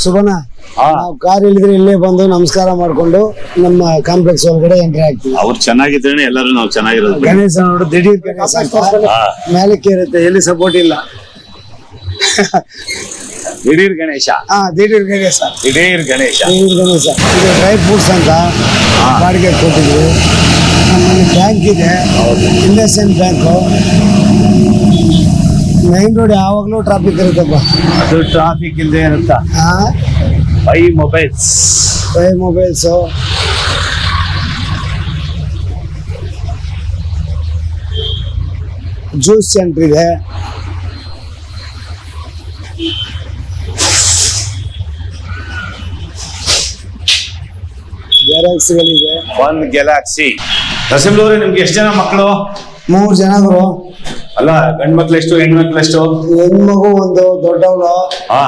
ಸುಬನ ಹಾ. ನಾವು ಕಾರ್ ಇಳಿದ್ರೆ ಇಲ್ಲೇ ಬಂದು ನಮಸ್ಕಾರ ಮಾಡ್ಕೊಂಡು ನಮ್ಮ ಕಾಂಪ್ಲೆಕ್ಸ್ ಒಳಗಡೆ ಎಂಟ್ರಿ ಆಗ್ತೀವಿ. ಅವ್ರು ಚೆನ್ನಾಗಿದ್ರೆ ಎಲ್ಲರೂ ನಾವು ಚೆನ್ನಾಗಿರೋದು. ಗಣೇಶ ನೋಡು ದಿಢೀರ್ ಗಣೇಶ. ಮೇಲಕ್ಕೆ ಇರುತ್ತೆ ಎಲ್ಲಿ ಸಪೋರ್ಟ್ ಇಲ್ಲ. ದಿಢೀರ್ ಗಣೇಶ. ಹಾ ದಿಢೀರ್ ಗಣೇಶ. ದಿಢೀರ್ ಗಣೇಶ. ದಿಢೀರ್ ಗಣೇಶ. ಇದು ಡ್ರೈ ಫ್ರೂಟ್ಸ್ ಅಂತ ಬಾಡಿಗೆ ಕೊಟ್ಟಿದ್ವಿ ನಮ್ಮಲ್ಲಿ ಬ್ಯಾಂಕ್ ಇದೆ. ಇಂಡಸ್ಇಂಡ್ ಬ್ಯಾಂಕು ಮೈನ್ ರೋಡ್ ಯಾವಾಗಲೂ ಟ್ರಾಫಿಕ್ ಇರುತ್ತಪ್ಪ. ಅದು ಟ್ರಾಫಿಕ್ ಇಲ್ಲದೆ ಏನಂತ ಫೈ ಮೊಬೈಲ್ಸ್ ಫೈ ಮೊಬೈಲ್ಸು ಜ್ಯೂಸ್ ಸೆಂಟರ್ ಇದೆ. ಜೆರಾಕ್ಸ್ಗಳಿದೆ ಒನ್ ಗ್ಯಾಲಾಕ್ಸಿ ನರಸಿಂಹವ್ರೆ ನಿಮ್ಗೆ ಎಷ್ಟು ಜನ ಮಕ್ಕಳು ಮೂರು ಜನಗಳು ಅಲ್ಲ ಗಂಡ್ ಮಕ್ಳು ಎಷ್ಟು ಹೆಣ್ಮಕ್ಳು ಎಷ್ಟು ಹೆಣ್ಮಗು ಒಂದು ದೊಡ್ಡವಳು. ಹಾ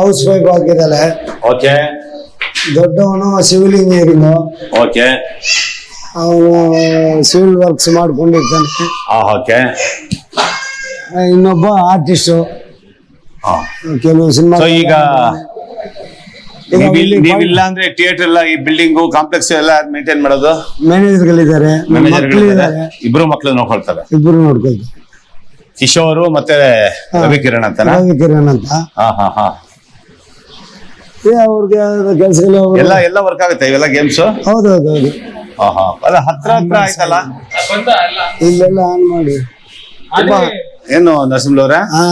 ಹೌಸ್ ವೈಫ್ ಆಗಿದ್ದಾಳೆ. ಓಕೆ. ದೊಡ್ಡವನು ಸಿವಿಲ್ ಇಂಜಿನಿಯರಿಂಗ್ ಓಕೆ. ಅವನು ಸಿವಿಲ್ ವರ್ಕ್ಸ್ ಮಾಡ್ಕೊಂಡಿರ್ತಾನೆ. ಆ ಓಕೆ. ಇನ್ನೊಬ್ಬ ಆರ್ಟಿಸ್ಟು ಹಾ ಕೆಲವು ಸಿನಿಮಾ ಈಗ ನೀವಿಲ್ಲ ನೀವಿಲ್ಲ ಅಂದ್ರೆ ಥಿಯೇಟರ್ ಎಲ್ಲ ಈ ಬಿಲ್ಡಿಂಗ್ ಕಾಂಪ್ಲೆಕ್ಸ್ ಎಲ್ಲ ಮೇಂಟೈನ್ ಮಾಡೋದು? ಮ್ಯಾನೇಜರ್ಗಳಿದ್ದಾರೆ ಮ್ಯಾನೇಜರ್ ಮಕ್ಕಳಿದ್ದಾರೆ. ಇಬ್ರು ಮಕ್ಳು ನೋಡ್ಕೊಳ್ತಾರೆ. ಇಬ್ರು ನೋಡ್ಕೊಳ್ತಾರೆ. ಕಿಶೋರ್ ಮತ್ತೆ. ರವಿಕಿರಣ್ ಅಂತ ರವಿ ಕಿರಣ್ ಅಂತ. ಹಾ ಹಾ ಹಾ. ಏ, ಅವ್ರಿಗೆ ಕೆಲಸಗಳು ಎಲ್ಲ ಎಲ್ಲ ವರ್ಕ್ ಆಗುತ್ತೆ ಇವೆಲ್ಲ ಗೇಮ್ಸ್ ಹೌದು ಹೌದು ಹೌದು ಹಾ ಹಾ. ಅಲ್ಲ ಹತ್ರ ಹತ್ರ ಆಯ್ತಲ್ಲ? ಇಲ್ಲೆಲ್ಲ ಆನ್ ಮಾಡಿ. ತುಂಬಾ ಏನು ನರಸಿಂಹವ್ರೆ ಹಾ?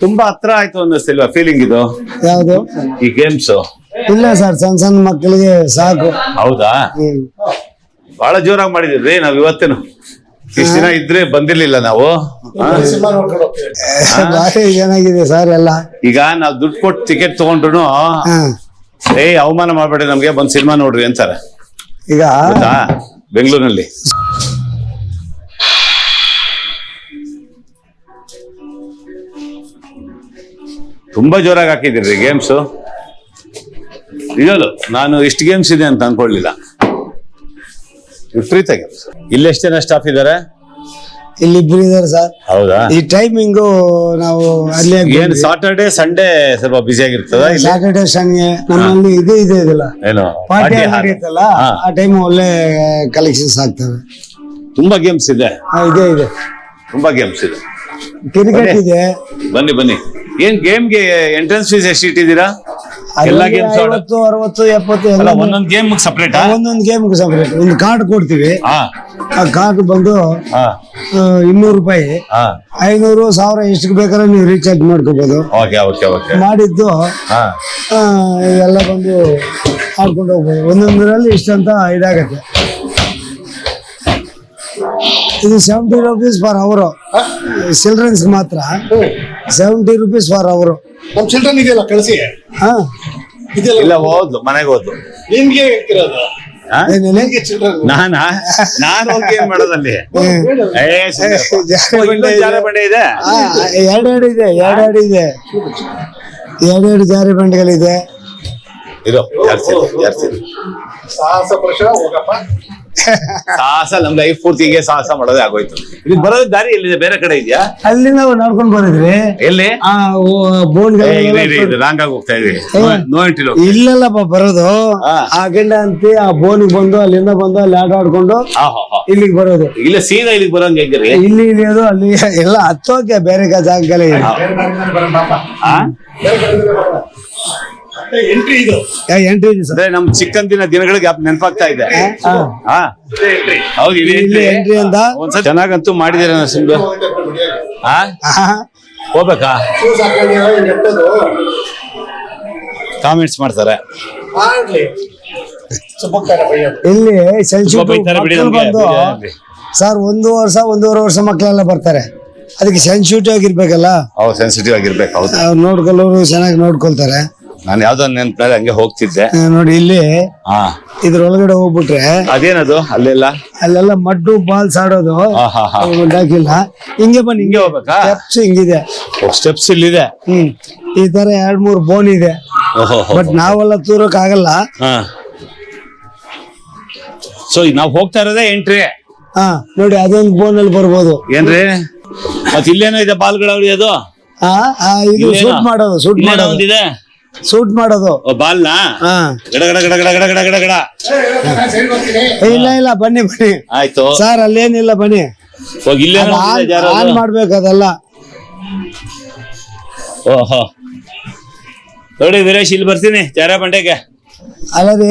ತುಂಬಾ ಹತ್ರ ಆಯ್ತು ಅನ್ನಿಸ್ತಿಲ್ವಾ ಫೀಲಿಂಗ್ ಇದು. ಯಾವುದು? ಈ ಗೇಮ್ಸ್ ಇಲ್ಲ ಸರ್ ಸಣ್ಣ ಸಣ್ಣ ಮಕ್ಕಳಿಗೆ ಸಾಕು. ಹೌದಾ? ಹ್ಮ್. ಬಹಳ ಜೋರಾಗಿ ಮಾಡಿದ್ರಿ ನಾವ್ ಇವತ್ತೇನು? ಇಷ್ಟ ದಿನ ಇದ್ರೆ ಬಂದಿರ್ಲಿಲ್ಲ ನಾವು? ಹಾ? ಭಾರಿ ಚೆನ್ನಾಗಿದೆ ಸರ್ ಎಲ್ಲ. ಈಗ ನಾವ್ ದುಡ್ಡು ಕೊಟ್ಟು ಟಿಕೆಟ್ ತಗೊಂಡ್ರು ಹಾ. ಏ ಅವಮಾನ ಮಾಡ್ಬೇಡಿ ನಮ್ಗೆ ಬಂದ್ ಸಿನಿಮಾ ನೋಡ್ರಿ ಅಂತಾರೆ. ಈಗ? ಗೊತ್ತಾ? ಬೆಂಗಳೂರಿನಲ್ಲಿ. ತುಂಬಾ ಜೋರಾಗಿ ಹಾಕಿದಿರಿ ಗೇಮ್ಸ್ ನಿಜಲು ನಾನು ಇಷ್ಟು ಗೇಮ್ಸ್ ಇದೆ ಅಂತ ಅನ್ಕೊಳ್ಳಿಲ್ಲ. ವಿಪರೀತ ಗೇಮ್ಸ್ ಇಲ್ಲಿ ಎಷ್ಟು ಜನ ಸ್ಟಾಫ್ ಇದ್ದಾರೆ? ಇಲ್ಲಿ ಇಬ್ರು ಇದಾರೆ ಸರ್ ಹೌದಾ? ಈ ಟೈಮಿಂಗು ನಾವು ಅಲ್ಲಿ ಏನು ಸಾಟರ್ಡೆ ಸಂಡೇ ಸ್ವಲ್ಪ ಬ್ಯುಸಿ ಆಗಿರ್ತದ ಇಲ್ಲಿ? ಸ್ಯಾಟರ್ಡೆ ಸಂಡೇ ನಮ್ಮಲ್ಲಿ ಇದು ಇದೆ ಇದೆಲ್ಲ. ಏನು? Party party hall. ನಡೆಯುತ್ತಲ್ಲ ಹಾ. ಆ ಟೈಮ್ ಒಳ್ಳೆ ಕಲೆಕ್ಷನ್ಸ್ ಆಗ್ತವೆ. ತುಂಬಾ ಗೇಮ್ಸ್ ಇದೆ. ಹಾ, ಇದೆ ಇದೆ. ತುಂಬಾ ಗೇಮ್ಸ್ ಇದೆ. ಕ್ರಿಕೆಟ್ ಇದೆ. ಬನ್ನಿ ಬನ್ನಿ. ಏನ್ ಗೇಮ್ಗೆ ಎಂಟ್ರೆನ್ಸ್ ಫೀಸ್ ಎಷ್ಟು ಇಟ್ಟಿದ್ದೀರಾ? ಎಲ್ಲ ಗೇಮ್ಸ್ ಐವತ್ತು ಅರವತ್ತು ಎಪ್ಪತ್ತು ಅಲ್ಲ ಎಲ್ಲ ಒಂದೊಂದ್ ಗೇಮ್ ಸಪ್ರೇಟ್ ಒಂದೊಂದು ಗೇಮ್ ಸಪರೇಟ್ ಒಂದು ಕಾರ್ಡ್ ಕೊಡ್ತೀವಿ. ಆ ಕಾರ್ಡ್ ಬಂದು ಇನ್ನೂರು ರೂಪಾಯಿ. ಐನೂರು ಸಾವಿರ ಎಷ್ಟು ಬೇಕಾದ್ರೆ ನೀವು ರೀಚಾರ್ಜ್ ಮಾಡ್ಕೋಬಹುದು ಓಕೆ ಓಕೆ ಓಕೆ. ಮಾಡಿದ್ದು ಆ, ಎಲ್ಲ ಬಂದು ಆಡ್ಕೊಂಡು ಹೋಗ್ಬೋದು. ಒಂದೊಂದರಲ್ಲಿ ಇಷ್ಟಂತ ಇದಾಗತ್ತೆ. ಇದು ಸೆವೆಂಟಿ ರುಪೀಸ್ ಫಾರ್ ಅವರು ಚಿಲ್ಡ್ರನ್ಸ್ ಮಾತ್ರ ಸೆವೆಂಟಿ ರುಪೀಸ್ ಫಾರ್ ಅವರು ನಮ್ಮ ಚಿಲ್ಡ್ರನ್ ಇದೆಯಲ್ಲ ಕಳಿಸಿ. ಹಾ. ಇಲ್ಲ ಹೋದ್ಲು ಮನೆಗೆ ಹೋದ್ಲು. ನಿಮ್ಗೆ ಹೇಳ್ತಿರೋದು? ನಾನಾ? ನಾನು ಹೋಗಿ ಏನ್ ಮಾಡೋದಲ್ಲಿ ಏ ಸುಮ್ನೆ. ಓ, ಇಲ್ಲೊಂದ್ ಜಾರ ಬಂಡೆ ಇದೆ? ಎರಡೆರಡು ಇದೆ ಎರಡೆರಡು ಇದೆ. ಎರಡೆರಡು ಜಾರಿ ಬಂಡೆಗಳಿದೆ ಜಾರ್ಸಿದೆ ಸಾಹಸ ಪುರುಷ ಹೋಗಪ್ಪ. ಸಾಹಸ ನಮ್ ಲೈಫ್ ಪೂರ್ತಿಗೆ ಸಾಹಸ ಮಾಡೋದೇ ಆಗೋಯ್ತು. ಇದು ಬರೋದ್ ದಾರಿ ಎಲ್ಲಿದೆ? ಬೇರೆ ಕಡೆ ಇದೆಯಾ? ಅಲ್ಲಿ ನಾವು ನಡ್ಕೊಂಡು ಬಂದಿದ್ರಿ ಎಲ್ಲಿ? ಆ ಏ, ಇದೆ. ರಾಂಗ್ ಆಗಿ ಹೋಗ್ತಾ ಇದೀವಿ ನೋ ಎಂಟ್ರಿ ಇಲ್ಲಲ್ಲಪ್ಪ ಬರೋದು. ಹಾ. ಆ ಗಂಡ ಅಂತಿ ಆ ಬೋನಿಗೆ ಬಂದು ಅಲ್ಲಿಂದ ಬಂದು ಅಲ್ಲಿ ಆಟ ಆಡ್ಕೊಂಡು ಹಾ ಹಾ ಹಾ. ಇಲ್ಲಿಗೆ ಬರೋದು. ಇಲ್ಲ ಸೀದಾ ಇಲ್ಲಿಗೆ ಬರೋಂಗ್ ಹೆಂಗ್ರಿ? ಇಲ್ಲಿ ಇಳಿಯೋದು ಅಲ್ಲಿ ಎಲ್ಲ ಹತ್ತೋಕೆ ಬೇರೆ ಜಾಗಗಳೇ ಇದೆ ಆ? ಎಂಟ್ರಿ ಇದು. ಎಂಟ್ರಿ ಇದೆ ಸರ್ ಅಂದ್ರೆ ನಮ್ ಚಿಕ್ಕಂದಿನ ದಿನಗಳಿಗೆ ನೆನಪಾಗ್ತಾ ಇದೆ. ಹಾ. ಹೌದು ಇಲ್ಲಿ ಇಲ್ಲಿ entry. ಅಂತ? ಒಂದ್ಸಲ ಚೆನ್ನಾಗಂತೂ ಮಾಡಿದಿರ ನರಸಿಂಹ ಹಾ. ಹೋಗ್ಬೇಕಾ? ಕಾಮೆಂಟ್ಸ್ ಮಾಡ್ತಾರೆ. ಇಲ್ಲಿ ಸ್ವಲ್ಪ ಬೈತಾರೆ ಬಿಡಿ ಮಕ್ಕಳು ನಮ್ಗೆ ಬಂದು ಬಿಡಿ. ಸರ್ ಒಂದು ವರ್ಷ ಒಂದೂವರೆ ವರ್ಷ ಮಕ್ಕಳೆಲ್ಲ ಬರ್ತಾರೆ. ಅದಕ್ಕೆ ಸೆನ್ಸಿಟಿವ್ ಆಗಿರ್ಬೇಕಲ್ಲ? ಹೌದು ಸೆನ್ಸಿಟಿವ್ ಆಗಿರ್ಬೇಕು ಹೌದು. ಅವ್ರು ನೋಡ್ಕೊಳ್ಳೋರು ಚೆನ್ನಾಗಿ ನೋಡ್ಕೊಳ್ತಾರೆ. ನಾನು ಯಾವ್ದೋ ನೆನ್ಪಿನಲ್ಲಿ ಹಂಗೆ ಹೋಗ್ತಿದ್ದೆ. ಆ, ನೋಡಿ ಇಲ್ಲಿ ಹಾ. ಇದ್ರೊಳಗಡೆ ಹೋಗ್ಬಿಟ್ರೆ ಅದೇನದು? ಅಲ್ಲೆಲ್ಲ? ಅಲ್ಲೆಲ್ಲ ಮಡ್ಡು ಬಾಲ್ಸ್ ಆಡೋದು ಹಾ ಹಾ ಹಾ. ಹಾಕಿಲ್ಲ ಹಿಂಗೆ ಬನ್ನಿ. ಹಿಂಗೆ ಹೋಗ್ಬೇಕಾ? ಸ್ಟೆಪ್ಸ್ ಹಿಂಗಿದೆ. ಸ್ಟೆಪ್ಸ್ ಇಲ್ಲಿದೆ. ಹ್ಮ್. ಈ ತರ ಎರಡ್ ಮೂರ್ ಬೋನ್ ಇದೆ. ಓಹೋ ಬಟ್ ನಾವೆಲ್ಲ ತೂರಕ್ ಆಗಲ್ಲ. ಹಾ. ಸೊ ನಾವ್ ಹೋಗ್ತಾ ಇರೋದೇ ಎಂಟ್ರಿ ಹಾ ನೋಡಿ ಅದೊಂದು ಬೋನ್ ಅಲ್ಲಿ ಬರ್ಬೋದು. ಏನ್ರಿ? ಮತ್ ಇಲ್ಲೇನೋ ಇದೆ ಬಾಲ್ಗಳು ಅದು ಆ, ಆ, ಇದು ಇಲ್ಲೇನೋ? ಶೂಟ್ ಮಾಡೋದು ಶೂಟ್ ಇಲ್ಲೇನೋ ಮಾಡೋದು. ಒಂದಿದೆ? ಸೂಟ್ ಮಾಡೋದು. ಬಾಲ್ನ? ಹಾ. ಗಡ ಗಡ ಗಡ ಗಡ ಗಡ ಗಡ ಗಡ. ಗಡ ಏ, ಇಲ್ಲ ಇಲ್ಲ ಬನ್ನಿ ಬನ್ನಿ. ಆಯ್ತು. ಸರ್ ಅಲ್ಲೇನಿಲ್ಲ ಬನ್ನಿ. ಹೋಗಿ ಇಲ್ಲೇ ಆನ್ ಆನ್ ಮಾಡ್ಬೇಕು ಅದೆಲ್ಲ. ಓಹೋ. ನೋಡಿ ವೀರೇಶ್ ಇಲ್ಲಿ ಬರ್ತೀನಿ ಚಾರ ಬಂಡೆಗೆ. ಅಲ್ಲ ರೀ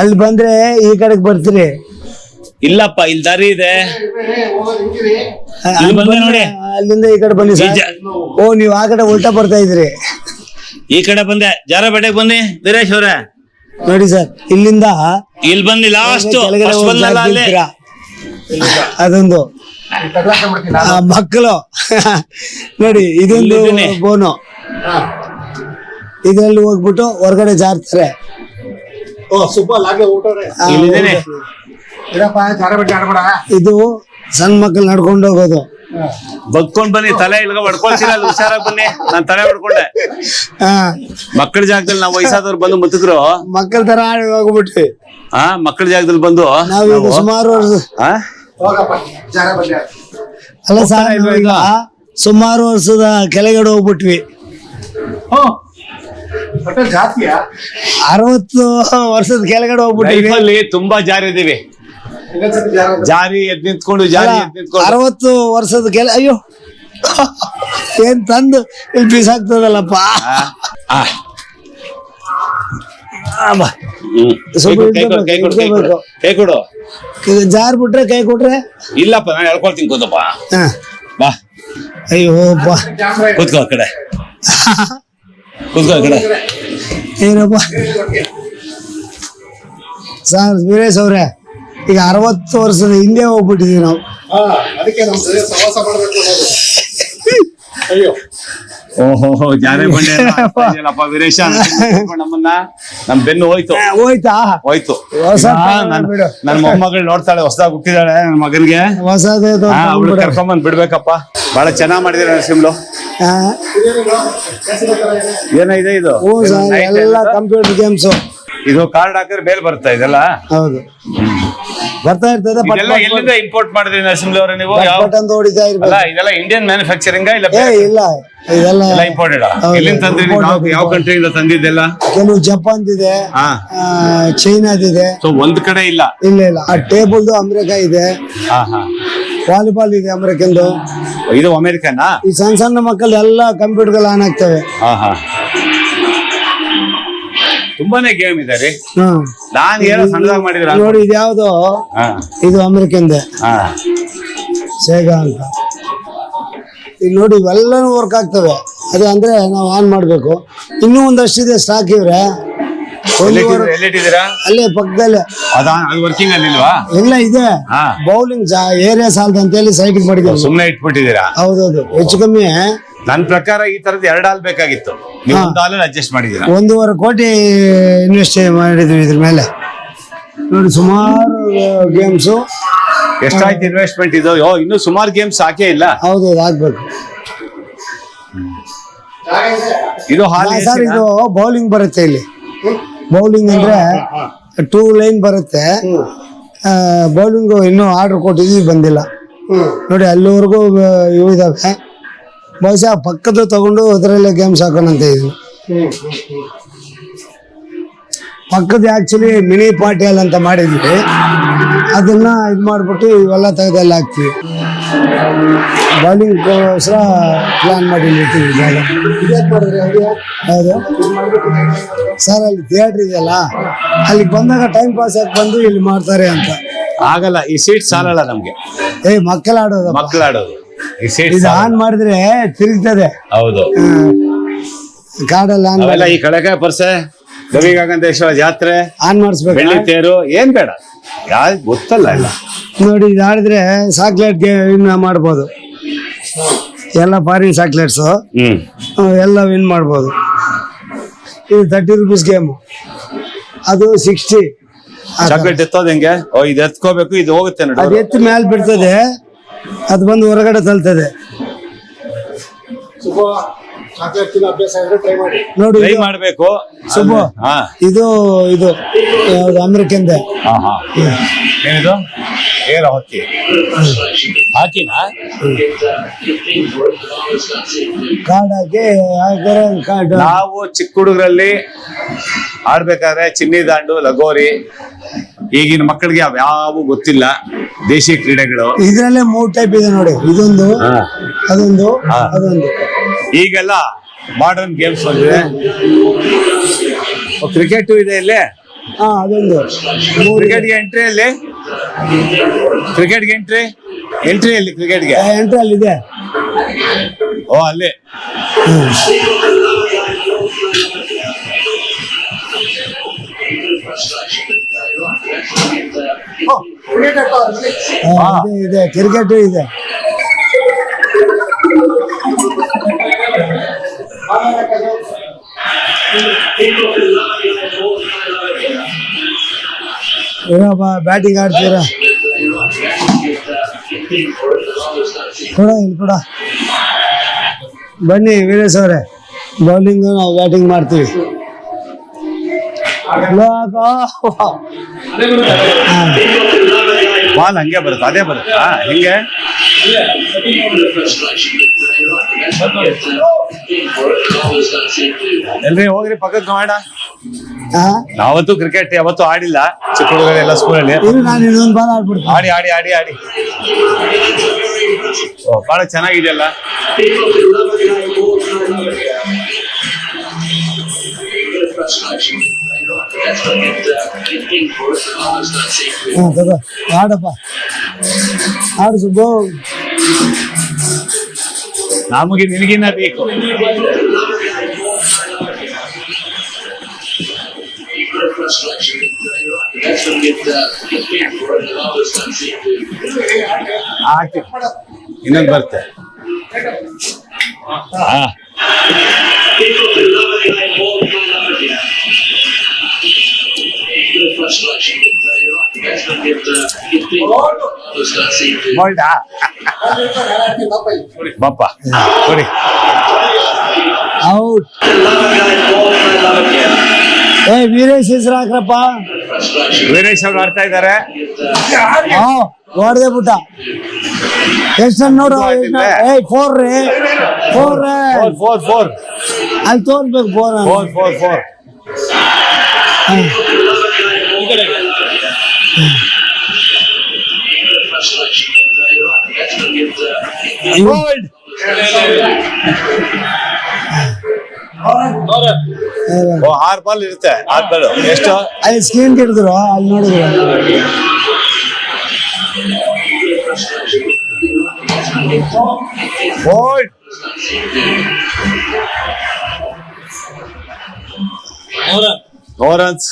ಅಲ್ಲಿ ಬಂದ್ರೆ ಈ ಕಡೆಗೆ ಬರ್ತೀರಿ. ಇಲ್ಲಪ್ಪ ಇಲ್ಲಿ ದಾರಿ ಇದೆ. ಇಲ್ಲಿ ಬಂದೆ ನೋಡಿ. ಅಲ್ಲಿಂದ ಈ ಕಡೆ ಬನ್ನಿ ಸರ್. ಓ ನೀವು ಆ ಕಡೆ ಉಲ್ಟಾ ಬರ್ತಾ ಇದ್ರಿ ಈ ಕಡೆ ಬಂದೆ. ಜಾರ ಬೇಟೆಗೆ ಬನ್ನಿ. ವೀರೇಶ್ ಅವ್ರೆ. ನೋಡಿ ಸರ್ ಇಲ್ಲಿಂದ ಇಲ್ಲಿ ಬನ್ನಿ ಲಾಸ್ಟ್ ಅದೊಂದು ಮಕ್ಕಳು. ನೋಡಿ ಇದೊಂದು ಬೋನು. ಇದರಲ್ಲಿ ಹೋಗ್ಬಿಟ್ಟು ಹೊರಗಡೆ ಜಾರ್ತಾರೆ. ಇದು ಸಣ್ಣ ಮಕ್ಕಳು ನಡ್ಕೊಂಡು ಹೋಗೋದು. ಬಗ್ಕೊಂಡ್ ಬನ್ನಿ ತಲೆ ಇಲ್ಗ ಹೊಡ್ಕೊಳ್ತೀರ ಅಲ್ಲಿ ಹುಷಾರಾಗಿ ಬನ್ನಿ. ನಾನ್ ತಲೆ ಹೊಡ್ಕೊಂಡೆ. ಆ, ಮಕ್ಕಳ ಜಾಗದಲ್ಲಿ ನಾವು ವಯಸ್ಸಾದವ್ರು ಬಂದು ಮುತ್ತಿದ್ರು. ಮಕ್ಕಳ ತರ ಹೋಗ್ಬಿಟ್ವಿ. ಆ ಮಕ್ಕಳ ಜಾಗದಲ್ಲಿ ಬಂದು. ನಾವು- ಸುಮಾರು ವರ್ಷ ಆ? ಹೋಗಪ್ಪ ಜಾರ ಬಂದೆ ಅಲ್ಲ ಸರ್ ಹೋಗ್ತಾನೆ ಸುಮಾರು ವರ್ಷದ ಕೆಳಗಡೆ ಹೋಗ್ಬಿಟ್ವಿ. ಓ ಹೋಟೆಲ್ ಜಾತಿಯಾ? ಅರವತ್ತು ವರ್ಷದ ಕೆಳಗಡೆ ಅಲ್ಲಿ ತುಂಬಾ ಜಾರಿ ಇದೀವಿ ಜಾರ ಎದ್ ನಿಂತ್ಕೊಂಡು ಜಾರಿ ಎದ್ ನಿಂತ್ಕೊಂಡು. ಅರವತ್ತು ವರ್ಷದ ಕೆಲ ಅಯ್ಯೋ. ಏನ್ ತಂದು ಇಲ್ಲಿ ಬೀಸಾಕ್ತದಲ್ಲಪ್ಪ? ಆ? ಹ್ಮ್. ಕೈ ಕೊಡು, ಕೈ ಕೊಡು, ಕೈ ಕೊಡು, ಕೈ ಕೊಡು. ಕೈ ಕೊಡು. ಈಗ ಜಾರ್ ಬಿಟ್ರೆ ಕೈ ಕೊಟ್ರೆ? ಇಲ್ಲಪ್ಪ ನಾನು ಹೇಳ್ಕೊಳ್ತೀನಿ ಕೂತಪ್ಪ. ಹಾ. ಬಾ. ಅಯ್ಯೋ ಬಾ. ಜಾತ್ರೆ ಕೂತ್ಕೋ ಆ ಕಡೆ. ಕೂತ್ಕೋ ಆ ಕಡೆ. ಏನಪ್ಪ? ಸರ್ ವೀರೇಶ್ ಅವ್ರೆ. ಈಗ ಅರವತ್ತು ವರ್ಷದ ಹಿಂದೆ ಹೋಗ್ಬಿಟ್ಟಿದ್ವಿ ನಾವು. ಹಾ ಅದಕ್ಕೆ ನಮ್ ಜೊತೆ ಮಾಡಬೇಕು ಅಯ್ಯೋ. ಓಹೋ ಜಾರೆ ಬಂಡೆ ಇಲ್ಲಪ್ಪ ವೀರೇಶ? ನಮ್ಮನ್ನ ನಮ್ ಬೆನ್ನು ಹೋಯ್ತು. ಹೋಯ್ತಾ? ಹೋಯ್ತು. ನನ್- ಮೊಮ್ಮಗಳು ನೋಡ್ತಾಳೆ ಹೊಸದಾಗಿ ಹುಟ್ಟಿದಾಳೆ ನನ್ ಮಗನ್ಗೆ. ಅವಳು ಕರ್ಕೊಂಬಂದ್ ಬಿಡ್ಬೇಕಪ್ಪ. ಬಹಳ ಚೆನ್ನಾಗ್ ಮಾಡಿದಿರ ನರಸಿಂಹ್ಲು ಏನಿದೆ? ಇದು ಹ್ಞೂ ಇದು ಎಲ್ಲ ಕಂಪ್ಯೂಟರ್ ಗೇಮ್ಸು ಇದು ಕಾರ್ಡ್ ಹಾಕಿದ್ರೆ ಬೇಲ್ ಬರ್ತಾ ಇದೆಲ್ಲ? ಹೌದು. ಬರ್ತಾ ಇರ್ತದೆ ಪಟ್ ಇದೆಲ್ಲ ಪಟ್ ಎಲ್ಲಿಂದ ಇಂಪೋರ್ಟ್ ಮಾಡಿದ್ರಿ ಅಸೆಂಬ್ಲಿ ಅವರೇ ನೀವು? ಪಟ್ ಯಾವ ಪಟ್ ಅಂತ ಹೊಡಿತಾ ಅಲ್ಲ ಇರ್ಬೇಕು ಇದೆಲ್ಲ ಇಂಡಿಯನ್ ಮ್ಯಾನುಫ್ಯಾಕ್ಚರಿಂಗ್ ಇಲ್ಲ ಏ ಇಲ್ಲ. ಇದೆಲ್ಲ ಎಲ್ಲ ಇಂಪೋರ್ಟೆಡ್ ಹೌದು, ಎಲ್ಲಿಂದ ತಂದ್ರಿ ನೀವು? ಯಾವ- ಕಂಟ್ರಿ ಯಾವ ಕಂಟ್ರಿಯಿಂದ ತಂದಿದ್ದೆಲ್ಲ? ಕೆಲವು ಇದೆ ಹಾ. ಚೈನಾದಿದೆ. ಸೊ ಒಂದ್ ಕಡೆ ಇಲ್ಲ? ಇಲ್ಲ ಇಲ್ಲ. ಆ ಟೇಬಲ್ದು ಅಮೆರಿಕ ಇದೆ. ಹಾ ಹಾ. ವಾಲಿಬಾಲ್ ಇದೆ ಅಮೆರಿಕನ್ದು ಇದು ಅಮೆರಿಕನಾ? ಈ ಸಣ್ಣ ಸಣ್ಣ ಮಕ್ಕಳು ಎಲ್ಲ ಕಂಪ್ಯೂಟರ್ ಆನ್ ಆಗ್ತವೆ. ಹಾ ಹಾ. ತುಂಬಾನೇ ಗೇಮ್ ಇದೆ ರೀ. ಹ್ಮ್ ನಾನ್ ಏನೋ ಸಣ್ಣದಾಗಿ ಮಾಡಿದ್ರ ನೋಡಿ ಇದು ಯಾವ್ದು? ಇದು ಅಮೆರಿಕಂದೆ. ಸೇಗಾ ಅಂತ. ಈಗ ನೋಡಿ ಇವೆಲ್ಲನೂ ವರ್ಕ್ ಆಗ್ತವೆ. ಅದೇ ಅಂದ್ರೆ ನಾವು ಆನ್ ಮಾಡಬೇಕು. ಇನ್ನೂ ಒಂದಷ್ಟಿದೆ ಸ್ಟಾಕ್ ಇವ್ರೆ. ಅಲ್ಲೇ ಪಕ್ಕದಲ್ಲೇ. ವರ್ಕಿಂಗ್ ಎಲ್ಲ ಇದೆ. ಬೌಲಿಂಗ್ ಏರಿಯಾ ಸಾಲದ ಅಂತೇಳಿ ಸೈಟ್ ಮಾಡಿದ್ದೀವಿ. ಸುಮ್ನೆ ಇಟ್ಬಿಟ್ಟಿದ್ದೀರಾ? ಹೌದೌದು. ಹೆಚ್ಚು ಕಮ್ಮಿ. ನನ್ ಪ್ರಕಾರ ಈ ತರದ ಎರಡು ಹಾಲ್ ಬೇಕಾಗಿತ್ತು. ನೀವು ಅಡ್ಜಸ್ಟ್ ಮಾಡಿದೀರಾ ಒಂದೂವರೆ ಕೋಟಿ ಇನ್ವೆಸ್ಟ್ ಮಾಡಿದ್ವಿ ಇದ್ರ ಮೇಲೆ. ನೋಡಿ ಸುಮಾರು ಗೇಮ್ಸು ಎಷ್ಟಾಯ್ತು ಇನ್ವೆಸ್ಟ್ಮೆಂಟ್ ಇದು? ಯೋ ಇನ್ನು ಸುಮಾರು ಗೇಮ್ಸ್ ಹಾಕೇ ಇಲ್ಲ. ಹೌದು ಆಗ್ಬೇಕು. ಜಾಗ ಇದು ಹಾಲ್ ಸರ್ ಇದು ಬೌಲಿಂಗ್ ಬರುತ್ತೆ ಇಲ್ಲಿ. ಬೌಲಿಂಗ್ ಅಂದ್ರೆ ಟೂ ಲೈನ್ ಬರುತ್ತೆ. ಬೌಲಿಂಗ್ ಇನ್ನೂ ಆರ್ಡರ್ ಕೊಟ್ಟಿದ್ವಿ ಬಂದಿಲ್ಲ. ನೋಡಿ ಅಲ್ಲಿವರೆಗೂ ಇವು ಇದಾವೆ. ಬಹುಶಃ ಪಕ್ಕದ ತಗೊಂಡು ಅದರಲ್ಲೇ ಗೇಮ್ಸ್ ಹಾಕೋಣಂತ ಇದ್ವಿ. ಪಕ್ಕದ ಆಕ್ಚುಲಿ ಮಿನಿ ಪಾರ್ಟಿಯಲ್ ಅಂತ ಮಾಡಿದ್ವಿ. ಅದನ್ನ ಇದು ಮಾಡ್ಬಿಟ್ಟು ಇವೆಲ್ಲ ತೆಗೆದೆಲ್ಲ ಹಾಕ್ತೀವಿ. ಬೌಲಿಂಗ್ ಗೋಸ್ಕರ ಪ್ಲಾನ್ ಮಾಡಿ ಜಾಗ? ಹೌದು. ಸರ್ ಅಲ್ಲಿ ಥಿಯೇಟ್ರ್ ಇದೆಯಲ್ಲ? ಅಲ್ಲಿ ಬಂದಾಗ ಟೈಮ್ ಪಾಸ್ ಆಗಿ ಬಂದು ಇಲ್ಲಿ ಮಾಡ್ತಾರೆ ಅಂತ. ಆಗಲ್ಲ ಈ ಸೀಟ್ ಸಾಲಲ್ಲ ನಮ್ಗೆ. ಏ ಮಕ್ಕಳು ಆಡೋದು ಇದು ಆನ್ ಮಾಡಿದ್ರೆ ತಿರುಗ್ತದೆ. ಹೌದು. ಕಾಡಲ್ಲ ಆನ್ ಅವೆಲ್ಲ ಈ ಕಡೆ ಪರ್ಸೆ ಗವಿಗಾಗಂತೇಶ್ವರ ಜಾತ್ರೆ ಆನ್ ಮಾಡಿಸ್ಬೇಕು. ಬೆಳ್ಳಿ ತೇರು ಏನ್ ಬೇಡ. ಯಾರು ಗೊತ್ತಲ್ಲ ಇಲ್ಲ ನೋಡಿ ಇದು ಆಡಿದ್ರೆ ಸಾಕ್ಲೇಟ್ ವಿನ್ ಮಾಡ್ಬೋದು. ಎಲ್ಲ ಫಾರಿನ್ ಸಾಕ್ಲೇಟ್ಸ್ ಹ್ಮ್. ಎಲ್ಲ ವಿನ್ ಮಾಡ್ಬೋದು. ಇದು ತರ್ಟಿ ರುಪೀಸ್ ಗೇಮ್ ಅದು ಸಿಕ್ಸ್ಟಿ ಚಾಕ್ಲೇಟ್ ಎತ್ತೋದ್ ಹೆಂಗೆ? ಓ ಇದು ಎತ್ಕೋಬೇಕು ಇದು ಹೋಗುತ್ತೆ ಅದು ನೋಡಿ ಎತ್ತು ಮೇಲೆ ಬಿಡ್ತದೆ. ಅದು ಬಂದು ಹೊರಗಡೆ ತಲ್ತದೆ. ಚಾಕ್ಲೇಟ್ ತಿನ್ನೋ ಅಭ್ಯಾಸ ಇದ್ರೆ ಟ್ರೈ ಮಾಡಿ. ನೋಡಿ ಟ್ರೈ ಇದು- ಮಾಡ್ಬೇಕು. ಸುಬ್ಬು ಹಾ. ಇದು ಇದು ಯಾವ್ದು ಹಾ ಹಾ. ಏನಿದು? ಏರ ಹೊತ್ತಿ. ಹಾಕಿನಾ ಕಾರ್ಡ್ ಹಾಕಿ ಹಾಕಿದ್ರೆ ಕಾರ್ಡ್ ನಾವು ಚಿಕ್ಕ ಹುಡುಗರಲ್ಲಿ ಆಡ್ಬೇಕಾದ್ರೆ ಚಿನ್ನಿ ದಾಂಡು ಲಗೋರಿ ಈಗಿನ ಮಕ್ಕಳಿಗೆ ಅವ್ಯಾವು ಗೊತ್ತಿಲ್ಲ ದೇಶಿ ಕ್ರೀಡೆಗಳು. ಇದರಲ್ಲೇ ಮೂರ್ ಟೈಪ್ ಇದೆ ನೋಡಿ. ಇದೊಂದು ಅದೊಂದು ಅದೊಂದು. ಈಗೆಲ್ಲ ಮಾಡರ್ನ್ ಗೇಮ್ಸ್ ಬಂದಿದೆ ಕ್ರಿಕೆಟ್ ಇದೆ ಇಲ್ಲಿ? ಹಾ ಅದೊಂದು. ಕ್ರಿಕೆಟ್ಗೆ ಎಂಟ್ರಿ ಅಲ್ಲಿ? ಕ್ರಿಕೆಟ್ಗೆ ಎಂಟ್ರಿ ಎಂಟ್ರಿ ಅಲ್ಲಿ ಕ್ರಿಕೆಟ್ಗೆ ಎಂಟ್ರಿ ಅಲ್ಲಿ ಇದೆ. ಓ ಅಲ್ಲಿ. ಇದೆ ಕ್ರಿಕೆಟ್ ಇದೆ. ಏನಪ್ಪ ಬ್ಯಾಟಿಂಗ್ ಆಡ್ತೀರಾ ಕೊಡ ಇಲ್ಲಿ ಕೊಡ ಬನ್ನಿ ವೀರೇಶ್ ಅವರೇ ಬೌಲಿಂಗ್ ನಾವು ಬ್ಯಾಟಿಂಗ್ ಮಾಡ್ತೀವಿ ಬ್ಲಾಕ್ ಹಾ. ಬಾಲ್ ಹಂಗೆ ಬರುತ್ತೆ ಅದೇ ಬರುತ್ತಾ ಹಿಂಗೆ ಎಲ್ರಿ ಹೋಗ್ರಿ ಪಕ್ಕಕ್ಕೆ ಮಾಡ? ನಾವತ್ತೂ ಕ್ರಿಕೆಟ್ ಯಾವತ್ತೂ ಆಡಿಲ್ಲ. ಚಿಕ್ಕ ಹುಡುಗರೆಲ್ಲ ಸ್ಕೂಲಲ್ಲಿ ಅಲ್ಲಿ ನಾನು ಇನ್ನೊಂದು ಬಾಲ್ ಆಡ್ಬಿಡ್ತೀನಿ. ಆಡಿ ಆಡಿ ಆಡಿ ಆಡಿ. ಓ ಬಹಳ ಚೆನ್ನಾಗಿದೆಯಲ್ಲ? ಹಾ ತಗೋ ಆಡಪ್ಪ. ಆಡು ಸುಬ್ಬು ನಮಗೆ ನಿನಗಿನ ಬೇಕು. ಇನ್ನೊಂದು ಬರುತ್ತೆ. ಹಾ. ಬೋಲ್ಡಾ ಬಪ್ಪ ಕೊಡಿ. ಔಟ್ ಏ ವೀರೇಶ್ ಹೆಸರು ಹಾಕ್ರಪ್ಪ. ವೀರೇಶ್ ಅವ್ರು ಆಡ್ತಾ ಇದ್ದಾರೆ. ಹಾ ಹೊಡೆದೆ ಬಿಟ್ಟ ಎಷ್ಟು ನೋಡು ಏ ಏಯ್ ಫೋರ್ ರೀ. ಫೋರ್ ಫೋರ್ ಫೋರ್ ಫೋರ್ ಅಲ್ಲಿ ತೋರ್ಬೇಕು four four four four gold ಓ ಆರು ಬಾಲ್ ಇರುತ್ತೆ. ಆರು ಬಾಲ್ ಎಷ್ಟು? ಅಲ್ಲಿ ಸ್ಕ್ರೀನ್ ಹಿಡಿದ್ರು ಅಲ್ಲಿ ನೋಡಿದ್ರು. ಗೋಲ್ಡ್ ನೋ ರನ್ಸ್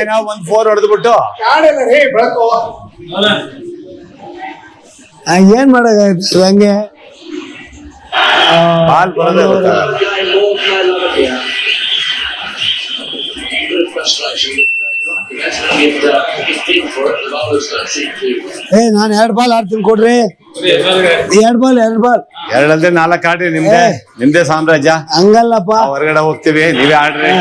ಏನೋ ಒಂದ್ ಫೋರ್ ಹೊಡೆದ್ಬಿಟ್ಟು. ಏನ್ ಮಾಡಕ್ಕಾಗತ್ತೆ ಹಂಗೆ ಹಾಲ್ ಬಾಲ್ ಬರೋದೇ ಗೊತ್ತಾಗಲ್ಲ. ಏ ನಾನು ಎರಡು ಬಾಲ್ ಆಡ್ತೀನಿ ಕೊಡ್ರಿ. ಎರಡು ಬಾಲ್ ಎರಡು ಬಾಲ್. ಎರಡಲ್ದೆ ನಾಲ್ಕು ಆಡ್ರಿ ನಿಮ್ದೆ. ನಿಮ್ದೇ ಸಾಮ್ರಾಜ್ಯ? ಹಂಗಲ್ಲಪ್ಪ. ಹೊರಗಡೆ ಹೋಗ್ತೀವಿ ನೀವೇ ಆಡ್ರಿ.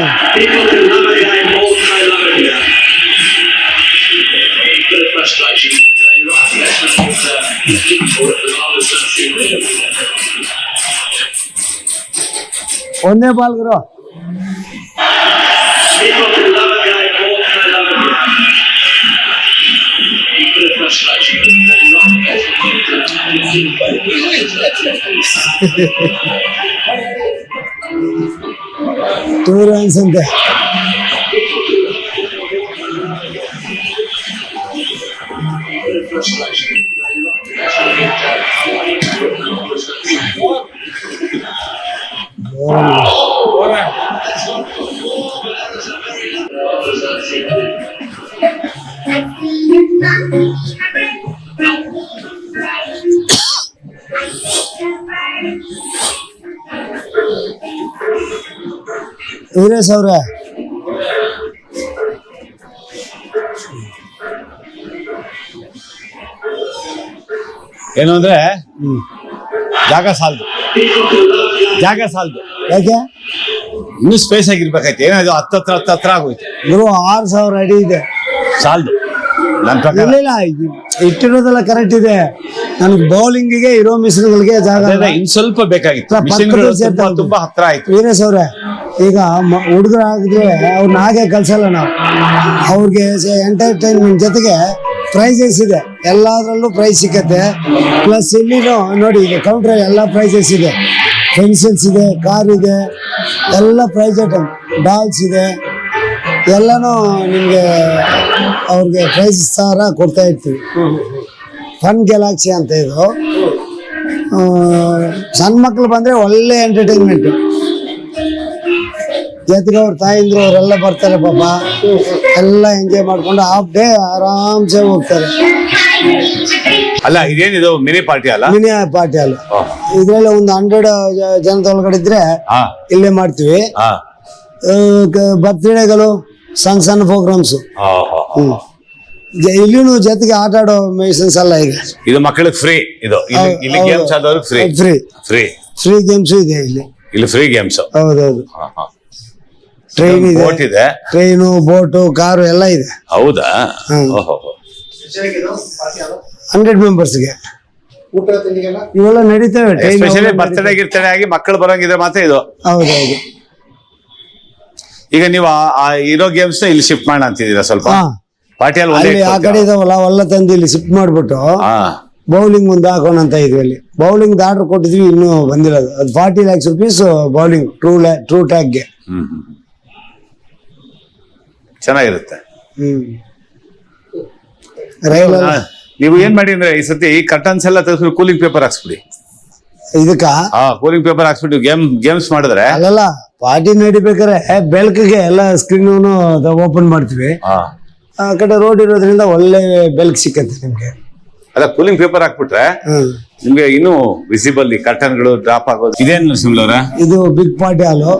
ಒಂದೇ ಬಾಲ್ ಗುರು. ಟೂ ರನ್ಸ್ ಅಂತೆ ವೀರೇಶ್ ಅವರೇ. ಏನು ಅಂದ್ರೆ ಜಾಗ ಸಾಲದು. ಜಾಗ ಸಾಲದು. ಯಾಕೆ? ಇನ್ನೂ ಸ್ಪೇಸ್ ಆಗಿರ್ಬೇಕಾಯ್ತು. ಏನಾದ್ರು ಹತ್ತತ್ರ ಹತ್ತತ್ರ ಆಗೋಯ್ತು. ಇವರು ಆರು ಸಾವಿರ ಅಡಿ ಇದೆ. ಸಾಲದು. ನನ್ನ ಪ್ರಕಾರ. ಇಲ್ಲ ಇಟ್ಟಿರೋದೆಲ್ಲ ಕರೆಕ್ಟ್ ಇದೆ. ನನಗೆ ಬೌಲಿಂಗಿಗೆ ಇರೋ ಮಿಷನ್ಗಳಿಗೆ ಜಾಗ ಇನ್ ಸ್ವಲ್ಪ ಬೇಕಾಗಿತ್ತು. ತುಂಬಾ ಹತ್ರ ಆಯ್ತು. ವೀರೇಶ್ ಅವರೇ ಈಗ ಹುಡುಗರು ಆಗಿದ್ರೆ ಅವ್ರನ್ನ ಹಾಗೆ ಕಳ್ಸಲ್ಲ ನಾವು. ಅವ್ರಿಗೆ ಎಂಟರ್ಟೈನ್ಮೆಂಟ್ ಜೊತೆಗೆ ಪ್ರೈಸಸ್ ಇದೆ. ಎಲ್ಲದರಲ್ಲೂ ಪ್ರೈಸ್ ಸಿಕ್ಕತ್ತೆ. ಪ್ಲಸ್ ಇಲ್ಲಿನೂ ನೋಡಿ ಈಗ ಕೌಂಟ್ರ್ ಎಲ್ಲ ಪ್ರೈಸಸ್ ಇದೆ. ಪೆನ್ಸಿಲ್ಸ್ ಇದೆ ಕಾರ್ ಇದೆ, ಎಲ್ಲ ಪ್ರೈಸ್ ಐಟಮ್ ಡಾಲ್ಸ್ ಇದೆ. ಎಲ್ಲನೂ ನಿಮಗೆ ಅವ್ರಿಗೆ ಪ್ರೈಸ್ ಸಹ ಕೊಡ್ತಾ ಇರ್ತೀವಿ. ಫನ್ ಗ್ಯಾಲಾಕ್ಸಿ ಅಂತ ಇದು. ಸಣ್ಣ ಮಕ್ಳು ಬಂದರೆ ಒಳ್ಳೆ ಎಂಟರ್ಟೈನ್ಮೆಂಟ್ ಜೊತೆಗೆ ಅವ್ರ ತಾಯಿಂದ್ರು ಅವರೆಲ್ಲ ಬರ್ತಾರೆ ಪಾಪ. ಎಲ್ಲ ಎಂಜಾಯ್ ಮಾಡ್ಕೊಂಡು ಹಾಫ್ ಡೇ ಆರಾಮ್ಸೆ ಹೋಗ್ತಾರೆ. ಅಲ್ಲ ಇದೇನಿದು ಮಿನಿ ಪಾರ್ಟಿ ಅಲ್ಲ? ಮಿನಿ ಪಾರ್ಟಿ ಅಲ್ಲ. ಇದ್ರಲ್ಲಿ ಒಂದು ಹಂಡ್ರೆಡ್ ಜನದ ಒಳಗಡೆ ಇದ್ರೆ ಇಲ್ಲೇ ಮಾಡ್ತೀವಿ. ಬರ್ತ್ಡೇಗಳು ಸಣ್ಣ ಸಣ್ಣ ಪ್ರೋಗ್ರಾಮ್ಸ್. ಇಲ್ಲಿನೂ ಜೊತೆಗೆ ಆಟ ಆಡೋ ಮೆಡಿಸಿನ್ಸ್ ಎಲ್ಲ ಈಗ. ಇದು ಮಕ್ಕಳಿಗೆ ಫ್ರೀ ಇದು. ಇಲ್ಲಿ ಇಲ್ಲಿ games ಆದವ್ರಿಗೆ free free free free games ಇದೆ ಇಲ್ಲಿ. ಇಲ್ಲಿ ಫ್ರೀ ಗೇಮ್ಸ್ ಹೌದೌದು. ಟ್ರೈನ್ ಇದೆ. ಬೋಟ್ ಇದೆ. ಟ್ರೈನು ಬೋಟು ಕಾರು ಎಲ್ಲ ಇದೆ. ಹೌದಾ? ಹ್ಮ್. ಓಹೋ ಹಂಡ್ರೆಡ್ ಮೆಂಬರ್ಸ್ಗೆ ಊಟ ತಿಂಡಿಗೆಲ್ಲ? ಇವೆಲ್ಲ ನಡೀತಾವೆ ಟ್ರೈನ್ ಎಸ್ಪೆಷಲಿ ಬರ್ತಡೇ ಗಿರ್ತಡೇ ಆಗಿ ಮಕ್ಕಳು ಬರೋಂಗಿದ್ರೆ ಮಾತ್ರ ಇದು. ಹೌದೌದು. ಈಗ ನೀವು ಆ- ಆ ಇರೋ ಗೇಮ್ಸ್ ಇಲ್ಲಿ ಶಿಫ್ಟ್ ಮಾಡ ಅಂತಿದ್ದೀರಾ ಸ್ವಲ್ಪ? ಹಾ. ಪಾರ್ಟಿಯಲ್ಲಿ ಅಲ್ಲಿ ಆ ಕಡೆ ಇದಾವಲ್ಲ ಅವೆಲ್ಲ ತಂದು ಇಲ್ಲಿ ಶಿಫ್ಟ್ ಮಾಡ್ಬಿಟ್ಟು ಹಾ. ಬೌಲಿಂಗ್ ಮುಂದೆ ಹಾಕೋಣ ಅಂತ ಇದ್ವಿ ಅಲ್ಲಿ. ಬೌಲಿಂಗ್ ಆರ್ಡರ್ ಕೊಟ್ಟಿದ್ವಿ ಇನ್ನೂ ಬಂದಿರೋದು. ಅದು forty lakhs rupees bowling true true ಟ್ಯಾಗ್ಗೆ ಹ್ಮ್ ಹ್ಮ್. ಚೆನ್ನಾಗಿರುತ್ತೆ. ಹಾ. ನೀವು ಏನ್ ಮಾಡಿ ಅಂದ್ರೆ ಈ ಸತಿ ಕರ್ಟನ್ಸ್ ಎಲ್ಲ ತೆಗೆದು ಕೂಲಿಂಗ್ ಪೇಪರ್ ಹಾಕ್ಸ್ಬಿಡಿ. ಇದಕ್ಕ? ಹಾ ಕೂಲಿಂಗ್ ಪೇಪರ್ ಹಾಕ್ಸ್ಬಿಟ್ಟು ಗೇಮ್ ಗೇಮ್ಸ್ ಮಾಡಿದ್ರೆ ಅಲ್ಲಲ್ಲ ಪಾರ್ಟಿ ನಡಿಬೇಕಾದ್ರೆ ಬೆಳಕಿಗೆ ಎಲ್ಲ ಸ್ಕ್ರೀನ್ ಓಪನ್ ಮಾಡ್ತೀವಿ. ಹಾ ಆ ಕಡೆ ರೋಡ್ ಇರೋದ್ರಿಂದ ಒಳ್ಳೆ ಬೆಲ್ಕ್ ಸಿಕ್ಕತ್ತೆ ನಿಮ್ಗೆ. ಅಲ್ಲ ಕೂಲಿಂಗ್ ಪೇಪರ್ ಹಾಕ್ಬಿಟ್ರೆ ನಿಮ್ಗೆ ಇನ್ನು ವಿಸಿಬಲ್ ಕರ್ಟನ್ಗಳು ಡ್ರಾಪ್ ಆಗೋದು. ಇದೇನು ಸಿಮ್ಲವ್ರ ಇದು ಬಿಗ್ ಪಾರ್ಟಿ ಹಾಲು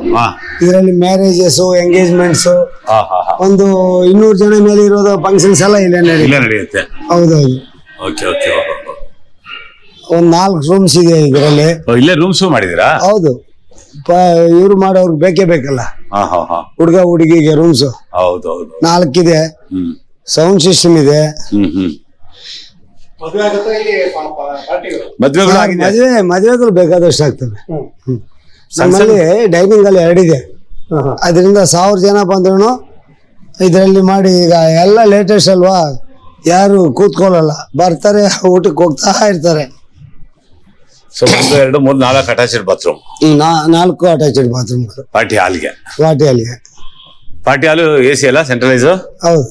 ಇದರಲ್ಲಿ ಮ್ಯಾರೇಜಸ್ ಎಂಗೇಜ್ಮೆಂಟ್ಸ್ ಹಾ ಹಾ ಹಾ. ಒಂದು ಇನ್ನೂರು ಜನ ಮೇಲೆ ಇರೋದು ಫಂಕ್ಷನ್ಸ್ ಎಲ್ಲ ಇಲ್ಲೇ ಇಲ್ಲೇ ನಡೆಯುತ್ತೆ. ಹೌದೌದು. ಓಕೆ ಓಕೆ ಒಂದ್ ನಾಲ್ಕು ರೂಮ್ಸ್ ಇದೆ ಇದರಲ್ಲಿ. ಇಲ್ಲೇ ರೂಮ್ಸ್ ಮಾಡಿದಿರಾ ಹೌದು. ಇವ್ರು ಮಾಡೋರ್ಗೆ ಬೇಕೇ ಬೇಕಲ್ಲ. ಹಾ ಹಾ ಹಾ. ಹುಡುಗ ಹುಡುಗಿಗೆ ರೂಮ್ಸ್ ಹೌದು ಹೌದು ನಾಲ್ಕಿದೆ ಸೌಂಡ್ ಸಿಸ್ಟಮ್ ಇದೆ ಹ್ಮ್ ಹ್ಮ್ ಮದುವೆ ಆಗುತ್ತೆ ಇಲ್ಲಿ ಪಾರ್ಟಿಗಳು ಮದ್ವೆಗಳು ಆಗಿದೆ. ಮದುವೆ ಮದುವೆಗಳು ಬೇಕಾದಷ್ಟು ಆಗ್ತವೆ. ನಮ್ಮಲ್ಲಿ ಡೈನಿಂಗ್ ಅಲ್ಲಿ ಎರಡಿದೆ ಅದರಿಂದ ಸಾವಿರ ಜನ ಬಂದ್ರು ಇದರಲ್ಲಿ ಮಾಡಿ ಈಗ ಎಲ್ಲ ಲೇಟೆಸ್ಟ್ ಅಲ್ವಾ? ಯಾರು ಕೂತ್ಕೊಳ್ಳಲ್ಲ. ಬರ್ತಾರೆ ಊಟಕ್ಕೆ ಹೋಗ್ತಾ ಇರ್ತಾರೆ. ಸೊ ಒಂದು ಎರಡು ಮೂರು ನಾಲ್ಕು ಅಟ್ಯಾಚ್ಡ್ ಬಾತ್ರೂಮ್ ನಾ- ನಾಲ್ಕು ಅಟ್ಯಾಚೆಡ್ ಬಾತ್ರೂಮ್ ಪಾರ್ಟಿ ಹಾಲ್ಗೆ ವಾಟಿ ಅಲ್ಲಿಗೆ ಪಾರ್ಟಿ ಹಾಲು ಎ ಸಿ ಅಲ್ಲ ಸೆಂಟ್ರಲೈಸ್ ಹೌದು.